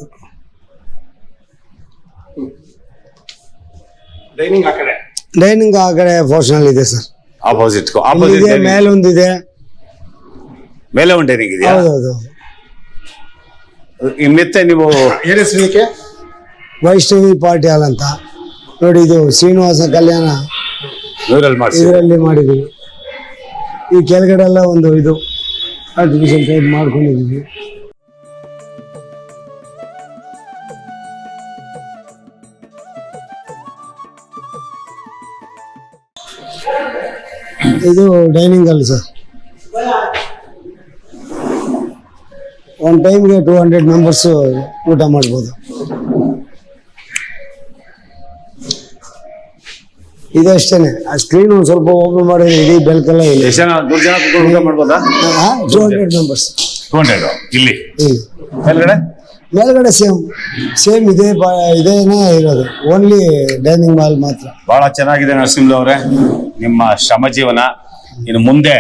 ಡೈನಿಂಗ್ ಆ ಕಡೆ? ಡೈನಿಂಗ್ ಆ ಕಡೆ ಪೋರ್ಷನ್ ಇದೆ ಸರ್ ಆಪೋಸಿಟ್ ಇದೆ ಮೇಲೆ ಒಂದಿದೆ ಮೇಲೆ ಒಂದು ಡೈನಿಂಗ್ ಇದೆ ಹೌದೌದು ಈ ಮತ್ತೆ ನೀವು ಏನ್ ವೈಷ್ಣವಿ ಪಾರ್ಟಿ ಹಾಲ್ ಅಂತ. ನೋಡಿ ಇದು ಶ್ರೀನಿವಾಸ ಕಲ್ಯಾಣ ಮಾಡಿಸಿ ಇದರಲ್ಲಿ ಮಾಡಿದ್ದೀವಿ ಈ ಕೆಳಗಡೆ ಎಲ್ಲ ಒಂದು ಇದು ಆರ್ಟಿಫಿಷಿಯಲ್ ಟೈಪ್ ಮಾಡ್ಕೊಂಡಿದ್ದೀವಿ. ಇದು ಡೈನಿಂಗ್ ಹಾಲ್ ಸರ್ ಒನ್ ಟೈಮ್ಗೆ ಟೂ ಹಂಡ್ರೆಡ್ ಮೆಂಬರ್ಸ್ ಊಟ ಮಾಡ್ಬೋದು. ಇದಷ್ಟೇನೆ ಆ ಸ್ಕ್ರೀನ್ ಒಂದು ಸ್ವಲ್ಪ ಓಪನ್ ಮಾಡಿದ್ರೆ ಇಡೀ ಬೆಳಕೆಲ್ಲ ಇಲ್ಲ. ಎಷ್ಟು ಜನ ನೂರು ಜನ ಕುತ್ಕೊಂಡು ಊಟ ಮಾಡ್ಬೋದಾ? Two hundred members two hundred ಇಲ್ಲಿ. ಇಲ್ಲಿ ಮೇಲ್ಗಡೆ? ಮೇಲ್ಗಡೆ ಸೇಮ್ ಸೇಮ್ ಇದೇ ಇದೇನೇ ಇರೋದು. ಓನ್ಲಿ ಡೈನಿಂಗ್ ಮಾಲ್ ಮಾತ್ರ. ಬಹಳ ಚೆನ್ನಾಗಿದೆ ನರಸಿಂಹ ಅವರೇ. ನಿಮ್ಮ ಶ್ರಮ ಜೀವನ. ಇನ್ನು ಮುಂದೆ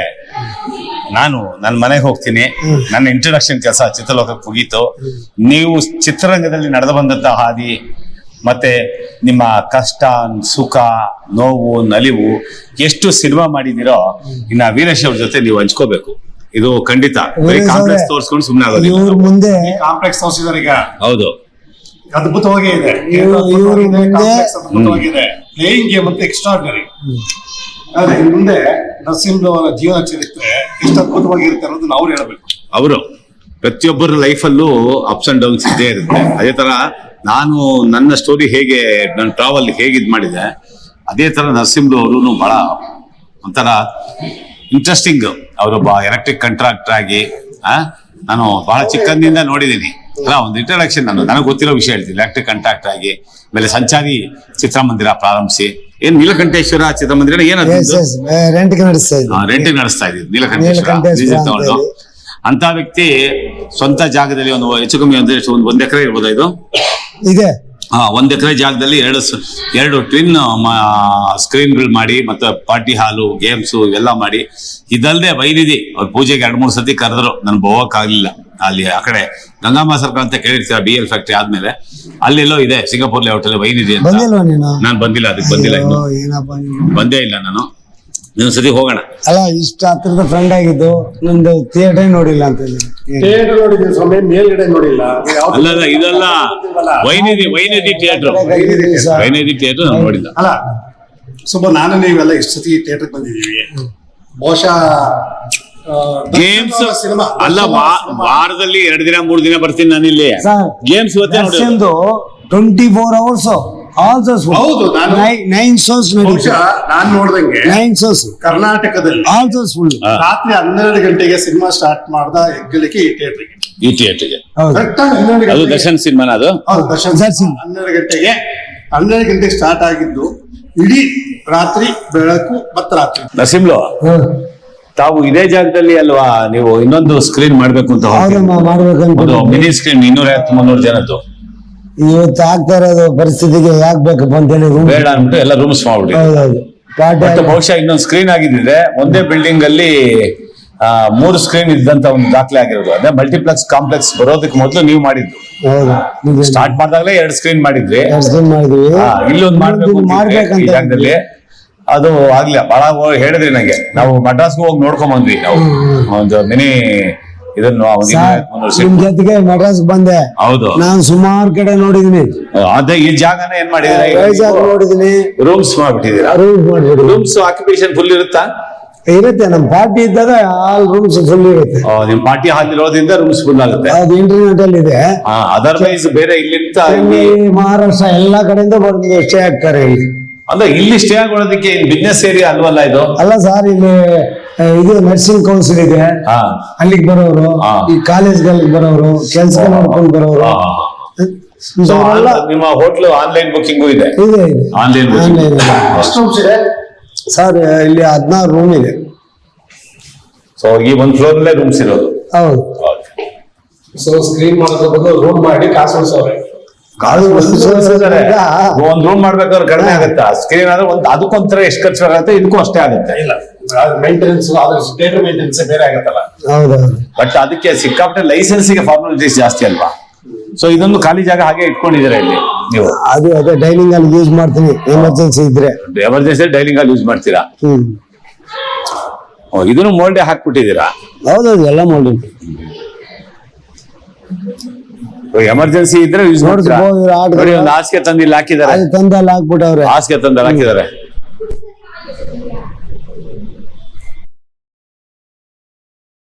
ನಾನು ನನ್ನ ಮನೆಗೆ ಹೋಗ್ತೀನಿ. ನನ್ನ ಇಂಟ್ರಡಕ್ಷನ್ ಕೆಲಸ ಚಿತ್ರಲೋಕಕ್ಕೆ ಮುಗೀತು. ನೀವು ಚಿತ್ರರಂಗದಲ್ಲಿ ನಡೆದು ಬಂದಂತಹ ಹಾದಿ, ಮತ್ತೆ ನಿಮ್ಮ ಕಷ್ಟ, ಸುಖ, ನೋವು, ನಲಿವು, ಎಷ್ಟು ಸಿನಿಮಾ ಮಾಡಿದಿರೋ ಇನ್ನ ವೀರೇಶ್ ಅವ್ರ ಜೊತೆ ನೀವು ಹಂಚ್ಕೋಬೇಕು. ಇದು ಖಂಡಿತ. ಕಾಂಪ್ಲೆಕ್ಸ್ ತೋರಿಸ್ಕೊಂಡು ಸುಮ್ಮನೆ ಆಗೋದಿಲ್ಲ. ಇವ್ರ ಮುಂದೆ ಕಾಂಪ್ಲೆಕ್ಸ್ ತೋರಿಸಿದಾರೆ ಈಗ. ಹೌದು. ಅದ್ಭುತವಾಗಿ ಇದೆ. ಇವ್ರು- ಇವ್ರು ಮುಂದೆ- ಅದ್ಭುತವಾಗಿದೆ ಪ್ಲೇಯಿಂಗ್ ಗೇಮ್ ಅಂತ ಎಕ್ಸ್ಟ್ರಾರ್ಡನರಿ ಆದ್ರೆ ಇನ್ ಮುಂದೆ ನರಸಿಂಹ ಅವರ ಜೀವನ ಚರಿತ್ರೆ ಎಷ್ಟು ಅದ್ಭುತವಾಗಿರುತ್ತೆ ಅನ್ನೋದನ್ನ ಅವ್ರು ಹೇಳಬೇಕು. ಅವರು ಪ್ರತಿಯೊಬ್ಬರ ಲೈಫಲ್ಲೂ ಅಪ್ಸ್ ಅಂಡ್ ಡೌನ್ಸ್ ಇದ್ದೇ ಇರುತ್ತೆ. ಅದೇ ತರ ನಾನು ನನ್ನ ಸ್ಟೋರಿ ಹೇಗೆ ನನ್ನ ಟ್ರಾವೆಲ್ ಹೇಗೆ ಇದು ಮಾಡಿದೆ ಅದೇ ತರ ನರಸಿಂಹ ಅವರು ಬಹಳ ಒಂಥರ ಇಂಟ್ರೆಸ್ಟಿಂಗ್ ಅವರೊಬ್ಬ ಎಲೆಕ್ಟ್ರಿಕ್ ಕಂಟ್ರಾಕ್ಟರ್ ಆಗಿ ಆ ನಾನು ಬಹಳ ಚಿಕ್ಕಂದಿಂದ ನೋಡಿದ್ದೀನಿ ಅಲ್ಲ ಒಂದು ಇಂಟ್ರಡಕ್ಷನ್ ನಾನು ನನಗೆ ಗೊತ್ತಿರೋ ವಿಷಯ ಹೇಳ್ತೀನಿ. ಎಲೆಕ್ಟ್ರಿಕ್ ಕಾಂಟ್ರಾಕ್ಟರ್ ಆಗಿ ಆಮೇಲೆ ಸಂಚಾರಿ ಚಿತ್ರಮಂದಿರ ಪ್ರಾರಂಭಿಸಿ. ಏನ್ ನೀಲಕಂಠೇಶ್ವರ ಚಿತ್ರಮಂದಿರ ಏನದು ರೆಂಟ್ಗೆ ನಡೆಸ್ತಾ ಇದ್ದೀವಿ. ನೀಲಕಂಠೇಶ್ವರ ತಗೊಂಡು. ಅಂತ. ವ್ಯಕ್ತಿ ಸ್ವಂತ ಜಾಗದಲ್ಲಿ ಒಂದು ಹೆಚ್ಚು ಕಮ್ಮಿ ಒಂದು ಒಂದು ಎಕರೆ ಇರ್ಬೋದಾ ಇದು? ಇದೆ. ಒಂದ್ ಎಕರೆ ಜಾಗದಲ್ಲಿ ಎರಡು ಎರಡು ಟ್ವಿನ್ ಸ್ಕ್ರೀನ್ಗಳು ಮಾಡಿ ಮತ್ತೆ ಪಾರ್ಟಿ ಹಾಲು ಗೇಮ್ಸ್ ಇವೆಲ್ಲ ಮಾಡಿ. ಇದಲ್ಲದೆ ವೈನಿಧಿ ಅವ್ರ ಪೂಜೆಗೆ ಎರಡ್ ಮೂರು ಸತಿ ಕರೆದ್ರು. ನನ್ ಆಗ್ಲಿಲ್ಲ. ಅಲ್ಲಿ ಆ ಕಡೆ ಗಂಗಾಂಬ ಸರ್ಕಾರ ಅಂತ ಕೇಳಿರ್ತೀರ ಬಿ ಎಲ್ ಫ್ಯಾಕ್ಟ್ರಿ ಆದ್ಮೇಲೆ? ಅಲ್ಲೆಲ್ಲೋ ಇದೆ ಸಿಂಗಾಪುರ್ ಲೇಔಟಲ್ಲಿ ವೈನಿಧಿ ಅಂತ. ನಾನು? ಬಂದಿಲ್ಲ ಅದಕ್ಕೆ ಬಂದಿಲ್ಲ ಬಂದೇ ಇಲ್ಲ ನಾನು. ಇನ್ನೊಂದ್ ಸತಿ ಹೋಗೋಣ. ಅಲ್ಲ ಇಷ್ಟ ಹತ್ರದ ಫ್ರೆಂಡ್ ಆಗಿದ್ದು ನಂದು ಥಿಯೇಟರ್ ನೋಡಿಲ್ಲ ಅಂತ ಹೇಳಿ ಥಿಯೇಟರ್ ನೋಡಿದ್ವಿ ಸ್ವಾಮಿ ಮೇಲ್ಗಡೆ ನೋಡಿಲ್ಲ. ಅಲ್ಲ ಅಲ್ಲ ಇದೆಲ್ಲ. ವೈನಿಧಿ ವೈನದಿ ಥಿಯೇಟರ್ ವೈನಿಧಿ ಥಿಯೇಟರ್ ನಾನು ನೋಡಿಲ್ಲ. ಅಲ್ಲ ಸ್ವಲ್ಪ ನಾನು ನೀವೆಲ್ಲ ಎಷ್ಟು ಸತಿ ಥಿಯೇಟರ್ ಬಂದಿದ್ದೀವಿ. ಬಹುಶಃ ಗೇಮ್ಸ್ ಸಿನಿಮಾ. ಅಲ್ಲ ವಾರದಲ್ಲಿ ಎರಡು ದಿನ ಮೂರು ದಿನ ಬರ್ತೀನಿ ನಾನಿಲ್ಲಿ. ಗೇಮ್ಸ್ ಇವತ್ತೇ ಟ್ವೆಂಟಿ ಫೋರ್ ಅವರ್ಸ್ ಆಲ್ ಹೌದು, ನಾನು- ನೈನ್ ಬಹುಶಃ ನಾನ್ ನೋಡ್ದಂಗೆ ನೈನ್ ಶೋಸ್ ಕರ್ನಾಟಕದಲ್ಲಿ ಆಲ್ ಫುಲ್ ರಾತ್ರಿ ಹನ್ನೆರಡು ಗಂಟೆಗೆ ಸಿನಿಮಾ ಸ್ಟಾರ್ಟ್ ಮಾಡ್ದ ಹೆಗ್ಗಳಿಕೆ ಈ ಥಿಯೇಟರ್ಗೆ ಈ ಥಿಯೇಟರ್ಗೆ ಅದು ದರ್ಶನ್ ಸಿನಿಮಾನ ಅದು? ಹೌದು ದರ್ಶನ್ ದರ್ಶನ್. ಹನ್ನೆರಡು ಗಂಟೆಗೆ. ಹನ್ನೆರಡು ಗಂಟೆಗೆ ಸ್ಟಾರ್ಟ್ ಆಗಿದ್ದು ಇಡೀ ರಾತ್ರಿ ಬೆಳಕು ಮತ್ತೆ ರಾತ್ರಿ ನರಸಿಂಹಲು ತಾವು ಇದೇ ಜಾಗದಲ್ಲಿ ಅಲ್ವಾ? ನೀವು ಇನ್ನೊಂದು ಸ್ಕ್ರೀನ್ ಮಾಡ್ಬೇಕು ಅಂತ ಮಿನಿ ಸ್ಕ್ರೀನ್ ಇನ್ನೂರ ಐವತ್ತು ಮುನ್ನೂರು ಜನದ್ದು. ಇವತ್ತು ಆಗ್ತಾ ಇರೋದು ಪರಿಸ್ಥಿತಿಗೆ ಯಾಕೆ ಬೇಕಪ್ಪ ಅಂತ ಹೇಳಿ ಬೇಡ ಅಂದ್ಬಿಟ್ಟು ಎಲ್ಲ ರೂಮ್ಸ್ ಮಾಡ್ಬಿಡಿ. ಹೌದೌದು. ಬಹುಶಃ ಇನ್ನೊಂದು ಸ್ಕ್ರೀನ್ ಆಗಿದ್ರೆ ಒಂದೇ ಬಿಲ್ಡಿಂಗ್ ಅಲ್ಲಿ ಆ, ಮೂರು ಸ್ಕ್ರೀನ್ ಇದ್ದಂತ ಒಂದು ದಾಖಲೆ ಆಗಿರೋದು. ಅದೇ ಮಲ್ಟಿಪ್ಲೆಕ್ಸ್ ಕಾಂಪ್ಲೆಕ್ಸ್ ಬರೋದಕ್ಕೆ ಮೊದಲು ನೀವು ಮಾಡಿದ್ದು. ಹೌದು. ಸ್ಟಾರ್ಟ್ ಮಾಡಿದಾಗಲೇ ಎರಡು ಸ್ಕ್ರೀನ್ ಮಾಡಿದ್ರಿ ಮಾಡಿದ್ವಿ. ಇಲ್ಲೊಂದು ಮಾಡ್ಬೇಕು ಅಂತಿದ್ರೆ ಈ ಮಾಡ್ಬೇಕಂತ ಜಾಗದಲ್ಲಿ. ಅದು ಆಗ್ಲಿಲ್ಲ. ಬಹಳ ಹೇಳಿದ್ರಿ ನಂಗೆ ನಾವು ಮಡ್ರಾಸ್ಗೆ ಹೋಗಿ ನೋಡ್ಕೊಂಡ್ ಬಂದ್ವಿ ನಾವು ಒಂದು ಮಿನಿ ಇದನ್ನು ನಿಮ್ ಜೊತೆಗೆ ಮಡ್ರಾಸ್ ಬಂದೆ. ಹೌದು. ನಾನು ಸುಮಾರು ಕಡೆ ನೋಡಿದೀನಿ. ಅದೇ ಈ ಜಾಗನ ಏನ್ ಮಾಡಿದ್ರೆ? ನೋಡಿದೀನಿ. ರೂಮ್ಸ್ ಮಾಡ್ಬಿಟ್ಟಿದ್ದೀರಾ ರೂಮ್ ಮಾಡ್ಬಿಡಿ ರೂಮ್ಸ್ ಆಕ್ಯುಪೇಷನ್ ಫುಲ್ ಇರುತ್ತಾ? ಇರುತ್ತೆ ನಮ್ ಪಾರ್ಟಿ ಇದ್ದಾಗ ಆಲ್ ರೂಮ್ಸ್ ಫುಲ್ ಇರುತ್ತೆ. ನಿಮ್ ಪಾರ್ಟಿ ಹಾಲ್ ಇರೋದ್ರಿಂದ ರೂಮ್ಸ್ ಫುಲ್ ಆಗುತ್ತೆ. ಅದು ಇಂಟರ್ನೆಟ್ ಅಲ್ಲಿ ಇದೆ. ಅದರ್ವೈಸ್ ಬೇರೆ ಇಲ್ಲಿಂದ ಇಲ್ಲಿ ಮಹಾರಾಷ್ಟ್ರ ಎಲ್ಲಾ ಕಡೆಯಿಂದ ಬಂದು ಸ್ಟೇ ಆಗ್ತಾರೆ ಇಲ್ಲಿ. ಅಲ್ಲ ಇಲ್ಲಿ ಸ್ಟೇ ಆಗೋದಕ್ಕೆ ಬಿಸ್ನೆಸ್ ಏರಿಯಾ ಅಲ್ವಲ್ಲ ಇದು? ಅಲ್ಲ ಸರ್ ಇಲ್ಲಿ ಇದು ನರ್ಸಿಂಗ್ ಕೌನ್ಸಿಲ್ ಇದೆ. ಹಾ. ಅಲ್ಲಿಗೆ ಬರೋರು. ಈ ಕಾಲೇಜ್ಗಳಿಗೆ ಬರೋರು ಕೆಲಸ ನೋಡ್ಕೊಂಡು ಬರೋರು. ನಿಮ್ಮ ಹೋಟ್ಲು ಆನ್ಲೈನ್ ಬುಕ್ಕಿಂಗು ಇದೆ? ಇದೆ ಆನ್ಲೈನ್ ಬುಕಿಂಗ್ ಆನ್ಲೈನ್ ಇದೆ. ಸರ್ ಇಲ್ಲಿ ಹದಿನಾರು ರೂಮ್ ಇದೆ. ಸೊ ಈ ಒಂದ್ ಫ್ಲೋರ್ ಅಲ್ಲೇ ರೂಮ್ಸ್ ಇರೋದು? ಹೌದು. ಸೊ ಸ್ಕ್ರೀನ್ ಮಾಡೋದ್ರ ಬದಲು ರೂಮ್ ಮಾಡಿ ಕಾಸು ಉಳಿಸೋರೆ ಈಗ ಒಂದ್ ರೂಮ್ ಮಾಡ್ಬೇಕಾದ್ರೆ ಕಡಿಮೆ ಆಗುತ್ತೆ. ಸ್ಕ್ರೀನ್ ಆದ್ರೆ ಒಂದ್ ಅದಕ್ಕೊಂಥರ ಎಷ್ಟು ಖರ್ಚು ಆಗುತ್ತೆ ಇದಕ್ಕೂ ಅಷ್ಟೇ ಆಗುತ್ತೆ. ಇಲ್ಲ. ಮೇಂಟೆನೆನ್ಸ್ ಥಿಯೇಟರ್ ಮೇಂಟೆನೆನ್ಸ್ ಬೇರೆ ಆಗತ್ತಲ್ಲ. ಹೌದೌದು. ಬಟ್ ಅದಕ್ಕೆ ಸಿಕ್ಕಾಪಟ್ಟೆ ಲೈಸೆನ್ಸಿಗೆ ಫಾರ್ಮಾಲಿಟೀಸ್ ಜಾಸ್ತಿ ಅಲ್ವಾ? ಸೊ ಇದೊಂದು ಖಾಲಿ ಜಾಗ ಹಾಗೆ ಇಟ್ಕೊಂಡಿದ್ದೀರಾ ಇಲ್ಲಿ ನೀವು? ಅದು ಅದೇ ಡೈನಿಂಗ್ ಅಲ್ಲಿ ಯೂಸ್ ಮಾಡ್ತೀನಿ ಎಮರ್ಜೆನ್ಸಿ ಇದ್ರೆ. ಎಮರ್ಜೆನ್ಸಿ ಡೈನಿಂಗ್ ಅಲ್ಲಿ ಯೂಸ್ ಮಾಡ್ತೀರಾ? ಹ್ಮ್. ಓ, ಇದನ್ನು ಮೋಲ್ಡೆ ಹಾಕ್ಬಿಟ್ಟಿದ್ದೀರಾ? ಹೌದೌದು ಎಲ್ಲ ಮಾಡಿ ಎಮರ್ಜೆನ್ಸಿ ಇದ್ರೆ ಯೂಸ್ ಮಾಡ್ತೀರಾ? ನೋಡಿ ಒಂದು ಹಾಸಿಗೆ ತಂದು ಇಲ್ಲಿ ಹಾಕಿದ್ದಾರೆ. ಅದು ತಂದಲ್ಲಿ ಹಾಕ್ಬಿಟ್ಟವ್ರೆ. ಹಾಸಿಗೆ ತಂದು ಹಾಕಿದ್ದಾರೆ.